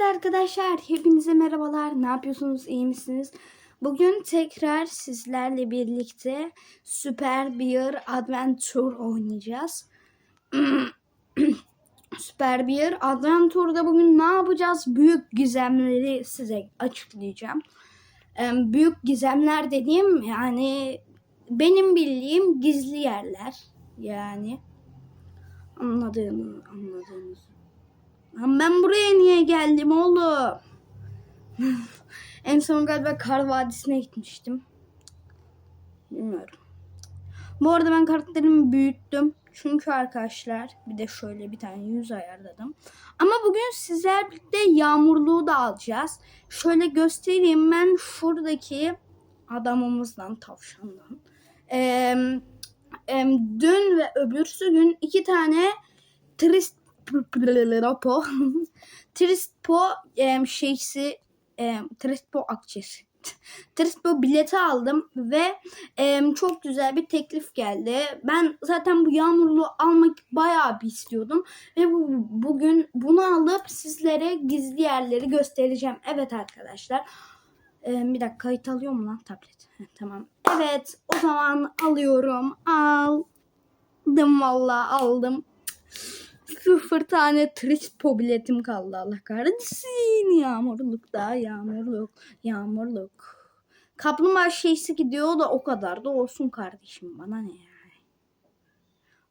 Evet arkadaşlar hepinize merhabalar. Ne yapıyorsunuz? İyi misiniz? Bugün tekrar sizlerle birlikte Super Bear Adventure oynayacağız. Super Bear Adventure'da bugün ne yapacağız? Büyük gizemleri size açıklayacağım. Büyük gizemler dediğim yani benim bildiğim gizli yerler. Yani anladığınız anladığınız. Ben buraya niye geldim oğlum? en son galiba Kar Vadisi'ne gitmiştim. Bilmiyorum. Bu arada ben karakterimi büyüttüm. Çünkü arkadaşlar bir de şöyle bir tane yüz ayarladım. Ama bugün sizler birlikte yağmurluğu da alacağız. Şöyle göstereyim ben şuradaki adamımızdan tavşandan. Ee, em, dün ve öbürsü gün iki tane trist Rapo. Trispo em, şeysi em, Trispo akçesi. Trispo bileti aldım ve em, çok güzel bir teklif geldi. Ben zaten bu yağmurluğu almak bayağı bir istiyordum. Ve bu, bugün bunu alıp sizlere gizli yerleri göstereceğim. Evet arkadaşlar. Em, bir dakika kayıt alıyor mu lan tablet? Heh, tamam. Evet o zaman alıyorum. Aldım vallahi aldım. Sıfır tane Trispo biletim kaldı Allah kahretsin. Yağmurluk da yağmurluk. Yağmurluk. Kaplumbağa şeysi gidiyor da o kadar da olsun kardeşim. Bana ne yani.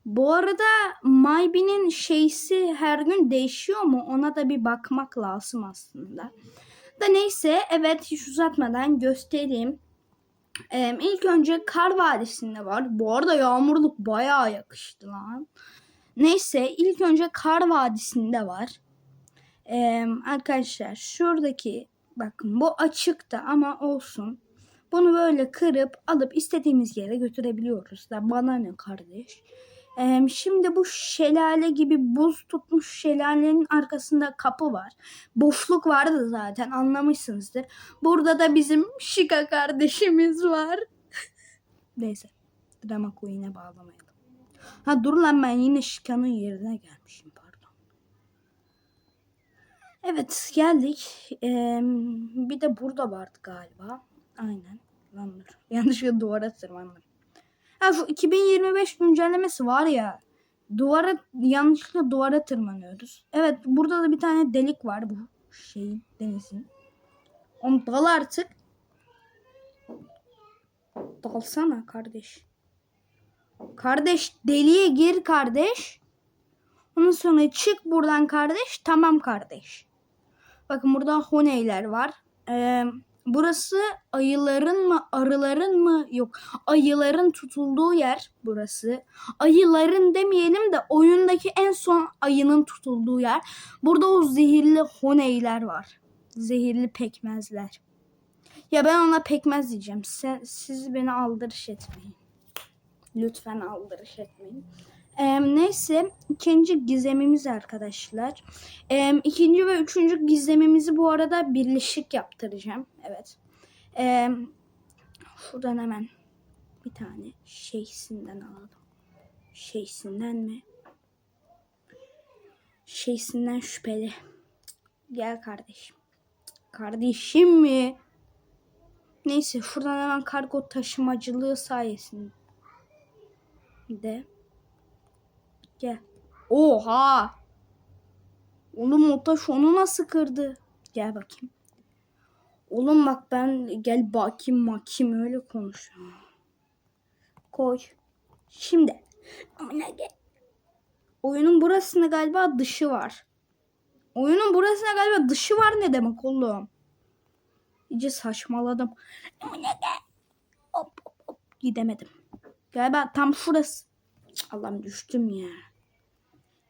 Bu arada Maybe'nin şeysi her gün değişiyor mu? Ona da bir bakmak lazım aslında. Da neyse evet hiç uzatmadan göstereyim. Ee, ilk önce Kar Vadisi'nde var. Bu arada yağmurluk bayağı yakıştı lan. Neyse ilk önce Kar Vadisi'nde var. Ee, arkadaşlar şuradaki bakın bu açıkta ama olsun. Bunu böyle kırıp alıp istediğimiz yere götürebiliyoruz da bana ne kardeş. Ee, şimdi bu şelale gibi buz tutmuş şelalenin arkasında kapı var. Boşluk vardı zaten anlamışsınızdır. Burada da bizim Şika kardeşimiz var. Neyse drama queen'e bağlamayalım. Ha dur lan ben yine Şika'nın yerine gelmişim pardon. Evet geldik. Ee, bir de burada vardı galiba. Aynen. Lan dur. Yanlışlıkla duvara tırmandım. Ha şu 2025 güncellemesi var ya. Duvara yanlışlıkla duvara tırmanıyoruz. Evet burada da bir tane delik var bu şeyin denizin. Onu dal artık. Dalsana kardeş. Kardeş deliye gir kardeş. Ondan sonra çık buradan kardeş. Tamam kardeş. Bakın burada honeyler var. Ee, burası ayıların mı arıların mı yok ayıların tutulduğu yer burası. Ayıların demeyelim de oyundaki en son ayının tutulduğu yer. Burada o zehirli honeyler var. Zehirli pekmezler. Ya ben ona pekmez diyeceğim. Sen, siz beni aldırış etmeyin. Lütfen aldırış etmeyin. Ee, neyse ikinci gizemimiz arkadaşlar. Ee, ikinci ve üçüncü gizemimizi bu arada birleşik yaptıracağım. Evet. Ee, şuradan hemen bir tane şeysinden alalım. Şeysinden mi? Şeysinden şüpheli. Gel kardeşim. Kardeşim mi? Neyse şuradan hemen kargo taşımacılığı sayesinde de. Gel. Oha. Oğlum o taş onu nasıl kırdı? Gel bakayım. Oğlum bak ben gel bakayım makim öyle konuş. Koy. Şimdi. Amına gel. Oyunun burasında galiba dışı var. Oyunun burasında galiba dışı var ne demek oğlum? İyice saçmaladım. Amına gel. Hop hop hop gidemedim. Galiba tam şurası. Allah'ım düştüm ya.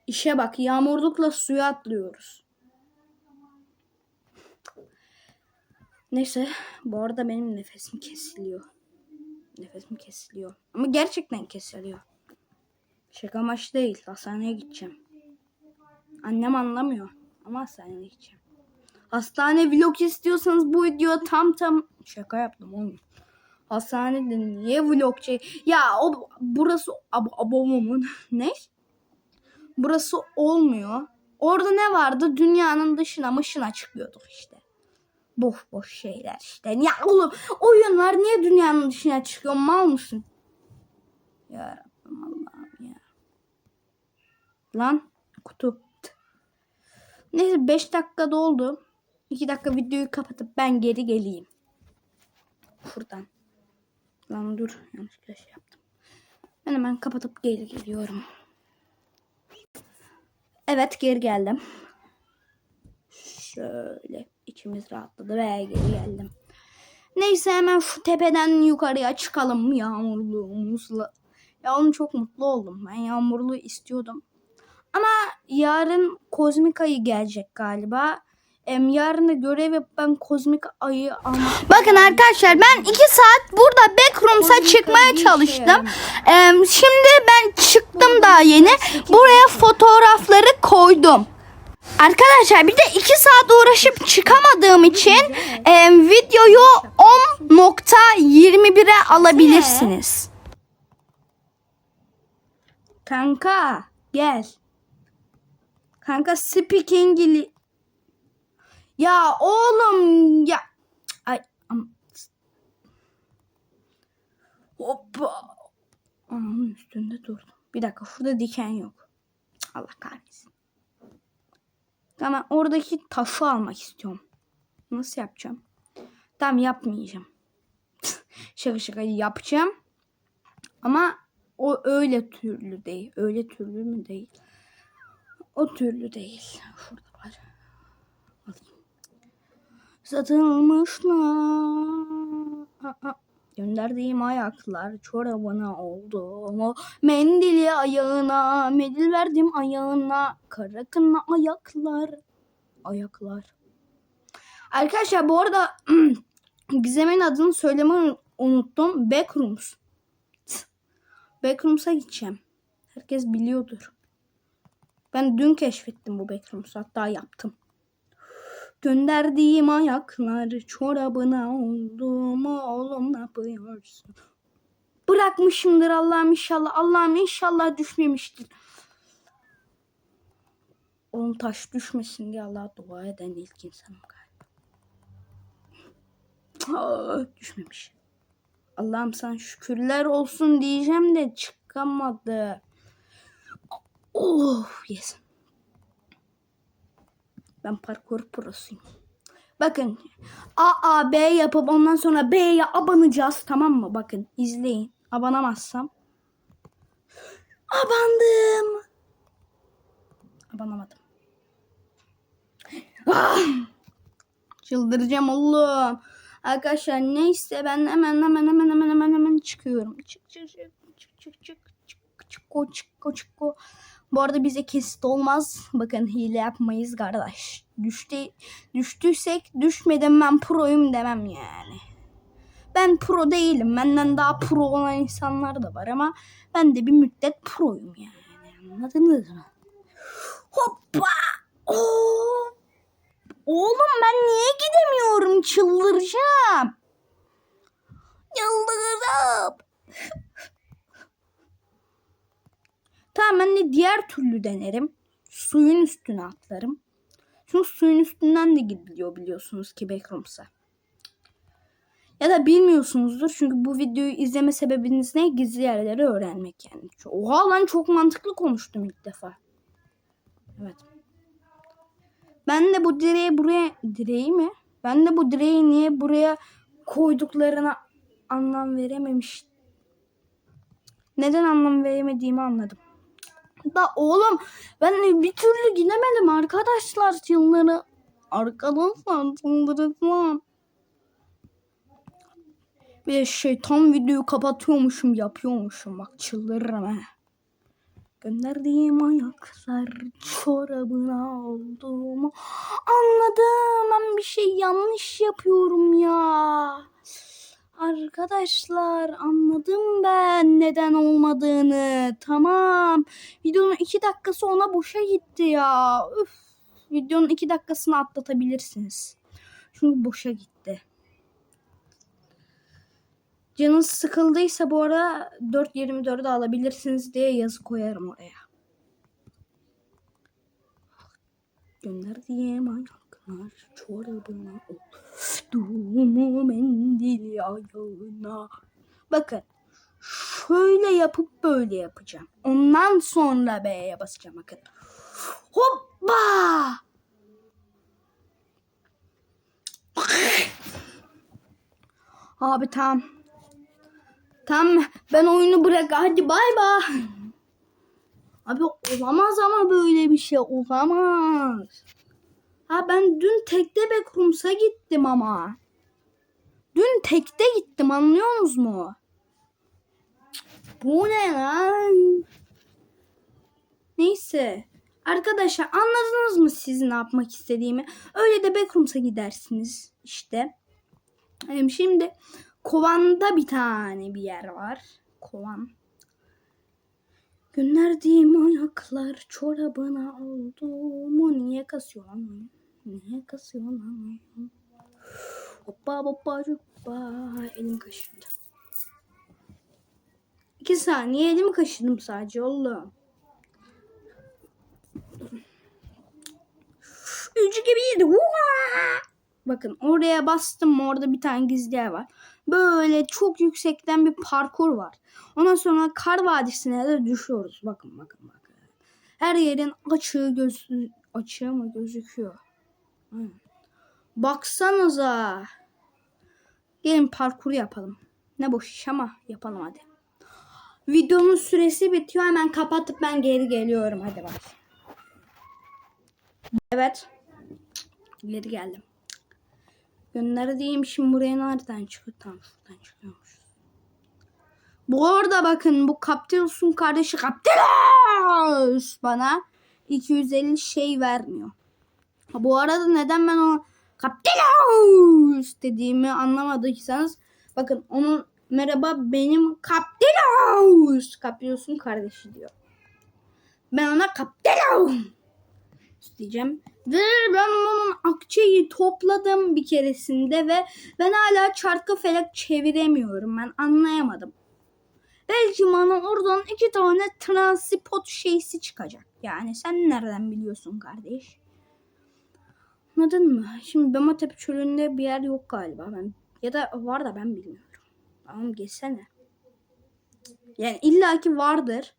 İşe bak yağmurlukla suya atlıyoruz. Neyse bu arada benim nefesim kesiliyor. Nefesim kesiliyor. Ama gerçekten kesiliyor. Şaka maç değil. Hastaneye gideceğim. Annem anlamıyor. Ama hastaneye gideceğim. Hastane vlog istiyorsanız bu video tam tam şaka yaptım oğlum. Hastanede niye vlog çek? Ya o burası ab abamamın ne? Burası olmuyor. Orada ne vardı? Dünyanın dışına mışına çıkıyorduk işte. Boş boş şeyler işte. Ya oğlum oyunlar niye dünyanın dışına çıkıyor? Mal mısın? Ya Rabbim Allah'ım ya. Lan kutu. Neyse 5 dakika doldu. 2 dakika videoyu kapatıp ben geri geleyim. Şuradan. Lan dur yanlışlıkla şey yaptım. Ben hemen kapatıp geri geliyorum. Evet geri geldim. Şöyle içimiz rahatladı ve geri geldim. Neyse hemen şu tepeden yukarıya çıkalım yağmurluğumuzla. Ya oğlum çok mutlu oldum. Ben yağmurlu istiyordum. Ama yarın kozmik ayı gelecek galiba. Em, yarın da görev yapıp ben kozmik ayı almak Bakın arkadaşlar ben 2 saat burada backrooms'a Kozmik çıkmaya ayı bir işe çalıştım. yaramıyor. Em, şimdi ben çıktım daha yeni. Buraya fotoğrafları koydum. Arkadaşlar bir de 2 saat uğraşıp çıkamadığım için em, videoyu 10.21'e alabilirsiniz. Kanka gel. Kanka speak İngiliz. Ya oğlum ya. Ay. Hoppa. Onun üstünde durdum. Bir dakika şurada diken yok. Allah kahretsin. Tamam oradaki taşı almak istiyorum. Nasıl yapacağım? Tamam yapmayacağım. şaka şaka yapacağım. Ama o öyle türlü değil. Öyle türlü mü değil? O türlü değil. Şurada var. Alayım. Satılmışlar. Gönderdiğim ayaklar çorabına oldu mu? Mendili ayağına, mendil verdim ayağına. Kara kına ayaklar. Ayaklar. Arkadaşlar bu arada Gizem'in adını söylemeyi unuttum. Backrooms. Backrooms'a gideceğim. Herkes biliyordur. Ben dün keşfettim bu Backrooms'u. Hatta yaptım. Gönderdiğim ayaklar çorabına oldu mu oğlum ne yapıyorsun? Bırakmışımdır Allah'ım inşallah. Allah'ım inşallah düşmemiştir. Oğlum taş düşmesin diye Allah'a dua eden ilk insanım galiba. Aa, düşmemiş. Allah'ım sana şükürler olsun diyeceğim de çıkamadı. Oh yes. Ben parkur prosuyum. Bakın A A B yapıp ondan sonra B'ye abanacağız tamam mı? Bakın izleyin. Abanamazsam. Abandım. Abanamadım. Ah! Çıldıracağım oğlum. Arkadaşlar neyse ben hemen hemen hemen hemen hemen hemen çıkıyorum. Çık çık çık çık çık çık çık çık çık çık Bu arada bize kesit olmaz. Bakın hile yapmayız kardeş. Düştü, düştüysek düşmedim ben proyum demem yani. Ben pro değilim. Benden daha pro olan insanlar da var ama ben de bir müddet proyum yani. Anladınız mı? Hoppa! Oo! Oğlum ben niye gidemiyorum? Çıldıracağım. Çıldıracağım. Tamam ben de diğer türlü denerim. Suyun üstüne atlarım. Çünkü suyun üstünden de gidiliyor biliyorsunuz ki Backrooms'a. Ya da bilmiyorsunuzdur çünkü bu videoyu izleme sebebiniz ne? Gizli yerleri öğrenmek yani. Oha lan çok mantıklı konuştum ilk defa. Evet. Ben de bu direği buraya direği mi? Ben de bu direği niye buraya koyduklarına anlam verememiş. Neden anlam veremediğimi anladım. Da oğlum ben bir türlü gidemedim arkadaşlar yılları. Arkadaşlar çıldıracağım. Bir de şeytan videoyu kapatıyormuşum yapıyormuşum bak çıldırırım he. Gönderdiğim ayaklar çorabına olduğumu anladım. Ben bir şey yanlış yapıyorum ya. Arkadaşlar anladım ben neden olmadığını. Tamam. Videonun iki dakikası ona boşa gitti ya. Üf. Videonun iki dakikasını atlatabilirsiniz. Çünkü boşa gitti. Canınız sıkıldıysa bu ara 4.24'ü alabilirsiniz diye yazı koyarım oraya. Gönderdiğim ayaklar çorabına oldu mendil ayağına. Bakın şöyle yapıp böyle yapacağım. Ondan sonra B'ye basacağım bakın. Hoppa! Abi tamam. Tamam ben oyunu bırak hadi bay bay. Abi olamaz ama böyle bir şey olamaz. Ha ben dün tekte Backrooms'a gittim ama. Dün tekte gittim anlıyorsunuz mu? Bu ne lan? Neyse. Arkadaşlar anladınız mı siz ne yapmak istediğimi? Öyle de Backrooms'a gidersiniz işte. Şimdi Kovan'da bir tane bir yer var. Kovan. Gönderdiğim ayaklar çorabına oldu mu? Niye kasıyor lan? Niye kasıyor lan? Hoppa hoppa hoppa. Elim kaşındı. İki saniye elimi kaşıdım sadece oğlum. Üç gibiydi. Huaa! Bakın oraya bastım orada bir tane gizli yer var. Böyle çok yüksekten bir parkur var. Ondan sonra kar vadisine de düşüyoruz. Bakın bakın bakın. Her yerin açığı göz açığı mı gözüküyor. Hı. Baksanıza. Gelin parkur yapalım. Ne boş iş ama yapalım hadi. Videonun süresi bitiyor. Hemen kapatıp ben geri geliyorum. Hadi bak. Evet. Geri geldim. Gönderdiğim şimdi buraya nereden çıkıyor? Tamam şuradan çıkıyormuş. Bu arada bakın bu Captilus'un kardeşi Captilus bana 250 şey vermiyor. Ha, Bu arada neden ben o Captilus dediğimi anlamadıysanız bakın onun merhaba benim Captilus Captilus'un kardeşi diyor. Ben ona Captilus diyeceğim. Ben onun akçeyi topladım bir keresinde ve ben hala çarkı felek çeviremiyorum. Ben anlayamadım. Belki bana oradan iki tane transport şeysi çıkacak. Yani sen nereden biliyorsun kardeş? Anladın mı? Şimdi Bematep çölünde bir yer yok galiba. Ben ya da var da ben bilmiyorum. Tamam geçsene. Yani illaki vardır.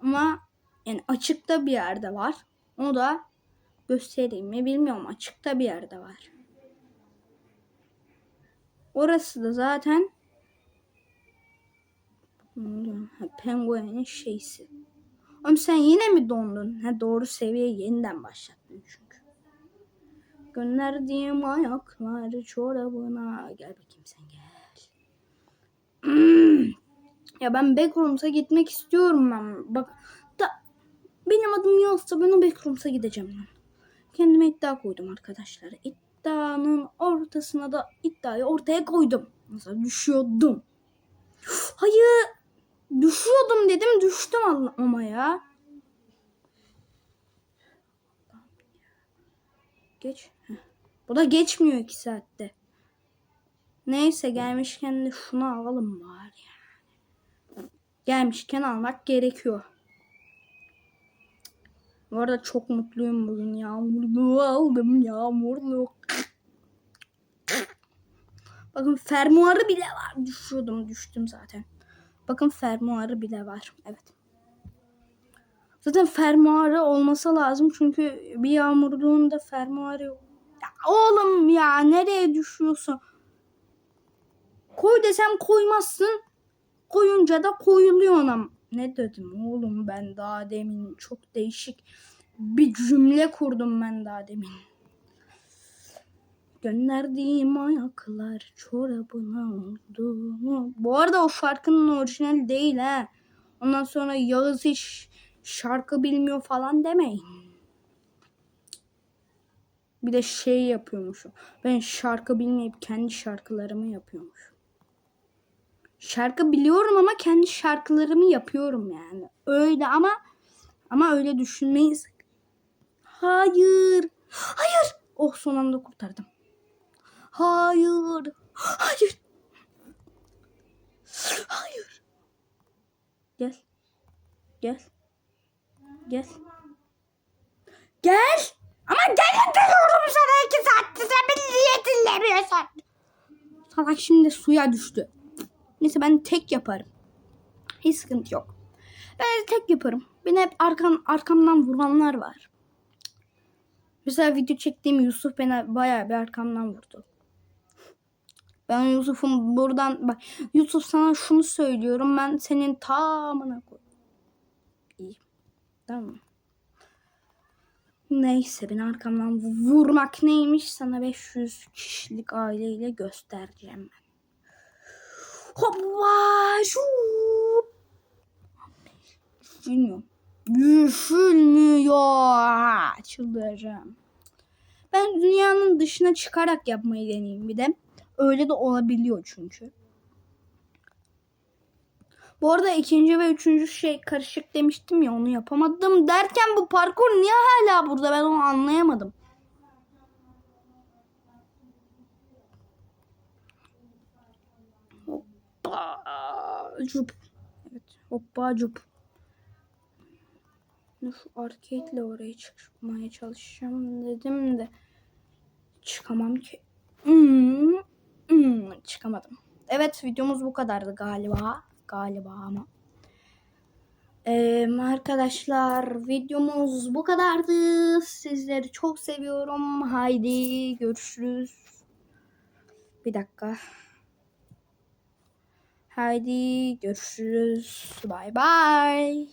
Ama yani açıkta bir yerde var. Onu da göstereyim mi bilmiyorum. Açıkta bir yerde var. Orası da zaten ha, penguenin şeysi. Oğlum sen yine mi dondun? Ha, doğru seviye yeniden başlattın çünkü. Gönderdiğim ayaklar çorabına. Gel bakayım sen gel. ya ben Backrooms'a gitmek istiyorum ben. Bak da benim adım yoksa ben o Backrooms'a gideceğim lan. Kendime iddia koydum arkadaşlar. İddianın ortasına da iddiayı ortaya koydum. Mesela düşüyordum. Hayır. Düşüyordum dedim düştüm ama ya. Geç. Bu da geçmiyor iki saatte. Neyse gelmişken de şunu alalım bari yani. Gelmişken almak gerekiyor. Bu arada çok mutluyum bugün. Yağmurluğu aldım. Yağmurluk. Bakın fermuarı bile var. Düşüyordum. Düştüm zaten. Bakın fermuarı bile var. Evet. Zaten fermuarı olması lazım. Çünkü bir yağmurluğunda fermuarı yok. Ya oğlum ya nereye düşüyorsun? Koy desem koymazsın. Koyunca da koyuluyor ona. Ne dedim oğlum ben daha demin çok değişik bir cümle kurdum ben daha demin. Gönderdiğim ayaklar çorabına oldu? Bu arada o şarkının orijinali değil ha. Ondan sonra Yağız hiç şarkı bilmiyor falan demeyin. Bir de şey yapıyormuşum. Ben şarkı bilmeyip kendi şarkılarımı yapıyormuşum. Şarkı biliyorum ama kendi şarkılarımı yapıyorum yani. Öyle ama ama öyle düşünmeyiz. Hayır. Hayır. Oh son anda kurtardım. Hayır. Hayır. Hayır. Gel. Gel. Gel. Gel. Ama gene diyorum sana iki saattir sen beni niye dinlemiyorsun? Salak şimdi suya düştü. Neyse ben tek yaparım. Hiç sıkıntı yok. Ben tek yaparım. Beni hep arkam, arkamdan vuranlar var. Mesela video çektiğim Yusuf beni bayağı bir arkamdan vurdu. Ben Yusuf'un buradan bak Yusuf sana şunu söylüyorum ben senin tamına koy. İyi. Tamam? Neyse beni arkamdan vurmak neymiş sana 500 kişilik aileyle göstereceğim ben. Hoppa şup. Düşünmüyor. Düşünmüyor. Çıldıracağım. Ben dünyanın dışına çıkarak yapmayı deneyeyim bir de. Öyle de olabiliyor çünkü. Bu arada ikinci ve üçüncü şey karışık demiştim ya onu yapamadım derken bu parkur niye hala burada ben onu anlayamadım. Hoppa cup. Evet hoppa cup. Şu arcade ile oraya çıkmaya çalışacağım dedim de çıkamam ki. Hmm, hmm, çıkamadım. Evet videomuz bu kadardı galiba. Galiba ama. Ee, arkadaşlar videomuz bu kadardı. Sizleri çok seviyorum. Haydi görüşürüz. Bir dakika. Haydi görüşürüz. Bay bay.